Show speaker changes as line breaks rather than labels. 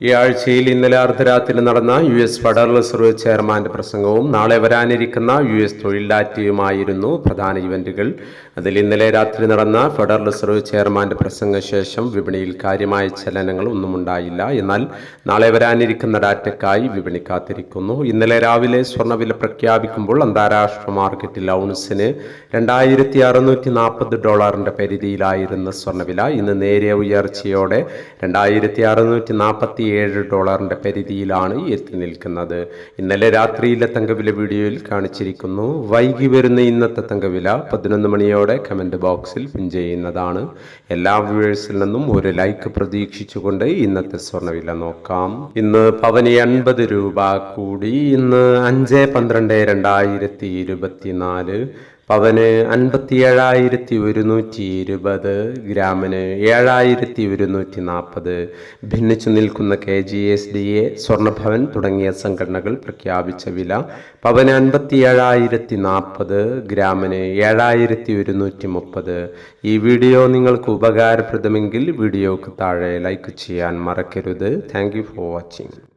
ഈ ആഴ്ചയിൽ ഇന്നലെ അർദ്ധരാത്രി നടന്ന യു എസ് ഫെഡറൽ റിസർവ് ചെയർമാന്റെ പ്രസംഗവും നാളെ വരാനിരിക്കുന്ന യു എസ് തൊഴിൽ ഡാറ്റയുമായിരുന്നു പ്രധാന ഇവന്റുകൾ. അതിൽ ഇന്നലെ രാത്രി നടന്ന ഫെഡറൽ റിസർവ് ചെയർമാന്റെ പ്രസംഗശേഷം വിപണിയിൽ കാര്യമായ ചലനങ്ങൾ ഒന്നും ഉണ്ടായില്ല എന്നാൽ നാളെ വരാനിരിക്കുന്ന ഡാറ്റയ്ക്കായി വിപണി കാത്തിരിക്കുന്നു. ഇന്നലെ രാവിലെ സ്വർണവില പ്രഖ്യാപിക്കുമ്പോൾ അന്താരാഷ്ട്ര മാർക്കറ്റിൽ ഔൺസിന് രണ്ടായിരത്തി അറുന്നൂറ്റി നാൽപ്പത് ഡോളറിന്റെ പരിധിയിലായിരുന്ന സ്വർണവില ഇന്ന് നേരിയ ഉയർച്ചയോടെ രണ്ടായിരത്തി അറുന്നൂറ്റി നാൽപ്പത്തി ഏഴ് ഡോളറിന്റെ പരിധിയിലാണ് എത്തി നിൽക്കുന്നത്. ഇന്നലെ രാത്രിയിലെ തങ്കവില വീഡിയോയിൽ കാണിച്ചിരിക്കുന്നു. വൈകി വരുന്ന ഇന്നത്തെ തങ്കവില പതിനൊന്ന് മണിയോടെ കമന്റ് ബോക്സിൽ പിൻ ചെയ്യുന്നതാണ്. എല്ലാ വ്യൂവേഴ്സിൽ നിന്നും ഒരു ലൈക്ക് പ്രതീക്ഷിച്ചുകൊണ്ട് ഇന്നത്തെ സ്വർണവില നോക്കാം. ഇന്ന് പവന് എൺപത് രൂപ കൂടി. ഇന്ന് അഞ്ച് പന്ത്രണ്ട് രണ്ടായിരത്തി ഇരുപത്തിനാല് പവന് അൻപത്തി ഏഴായിരത്തി ഒരുന്നൂറ്റി ഇരുപത് ഗ്രാമിന് ഏഴായിരത്തി ഒരുന്നൂറ്റി നാൽപ്പത് ഭിന്നിച്ചു നിൽക്കുന്ന K G S D A Swarnabhavan തുടങ്ങിയ സംഘടനകൾ പ്രഖ്യാപിച്ച വില പവന് അൻപത്തി ഏഴായിരത്തി നാൽപ്പത് ഗ്രാമിന് ഏഴായിരത്തി ഒരുന്നൂറ്റി മുപ്പത് ഈ വീഡിയോ നിങ്ങൾക്ക് ഉപകാരപ്രദമെങ്കിൽ വീഡിയോക്ക് താഴെ ലൈക്ക് ചെയ്യാൻ മറക്കരുത്. Thank for watching.